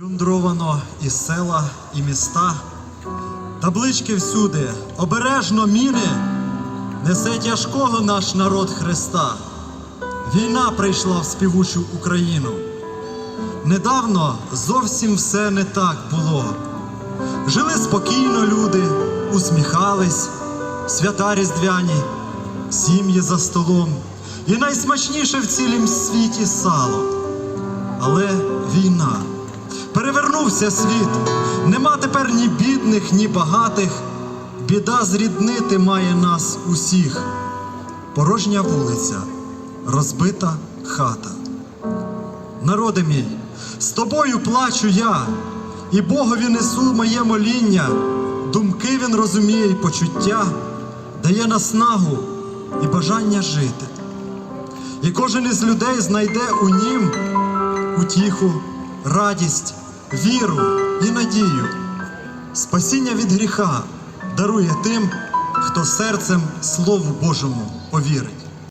Плюндровано і села, і міста, таблички всюди, обережно міни, несе тяжкого наш народ Христа. Війна прийшла в співучу Україну. Недавно зовсім все не так було. Жили спокійно люди, усміхались, свята різдвяні, сім'ї за столом, і найсмачніше в цілім світі сало. Але війна. Перевернувся світ. Нема тепер ні бідних, ні багатих. Біда зріднити має нас усіх. Порожня вулиця, розбита хата. Народи мій, з тобою плачу я, і Богові несу моє моління. Думки він розуміє і почуття, дає наснагу і бажання жити. І кожен із людей знайде у нім утіху, радість, віру і надію. Спасіння від гріха дарує тим, хто серцем Слову Божому повірить.